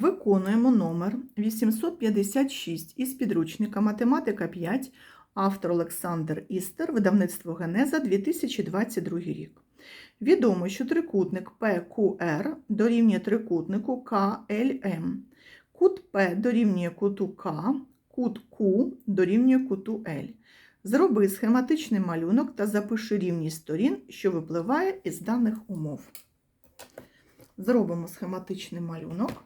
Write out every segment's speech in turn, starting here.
Виконуємо номер 856 із підручника Математика 5, автор Олександр Істер, видавництво Генеза 2022 рік. Відомо, що трикутник PQR дорівнює трикутнику KLM. Кут П дорівнює куту К, кут Q дорівнює куту L. Зроби схематичний малюнок та запиши рівність сторін, що випливає із даних умов. Зробимо схематичний малюнок.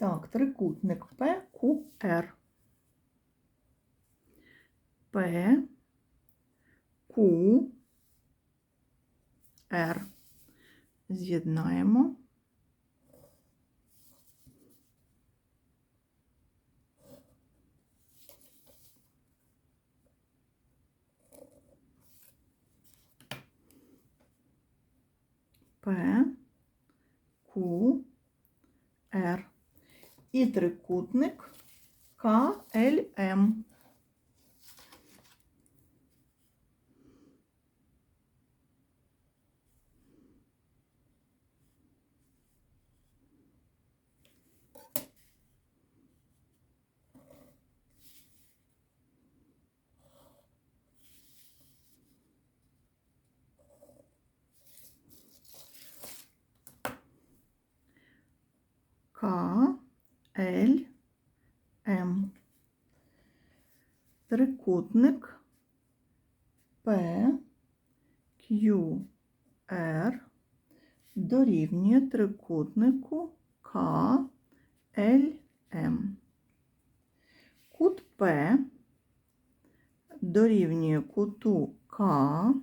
Так, трикутник PQR. П, Q, Р. З'єднаємо. П, Q, Р. І трикутник КЛМ. К, Л, М. Трикутник П, Q, Р дорівнює трикутнику К, Л, М. Кут П дорівнює куту К,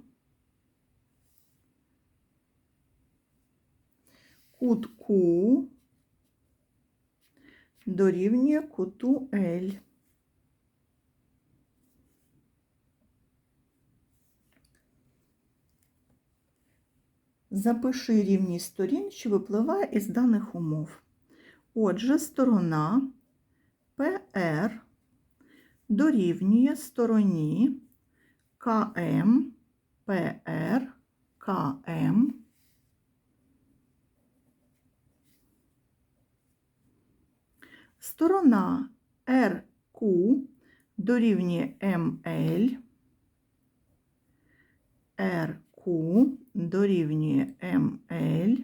кут Q дорівнює куту L. Запиши рівність сторін, що випливає із даних умов. Отже, сторона PR дорівнює стороні КМ, PR, КМ. Сторона RQ дорівнює ML, RQ дорівнює ML,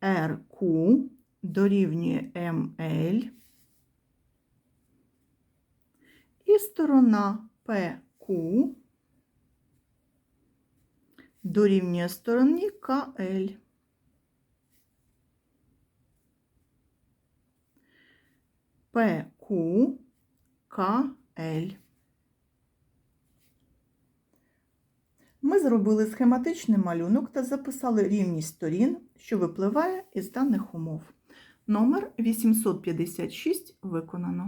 RQ дорівнює ML, і сторона PQ дорівнює стороні KL. PQKL. Ми зробили схематичний малюнок та записали рівність сторін, що випливає із даних умов. Номер 856 виконано.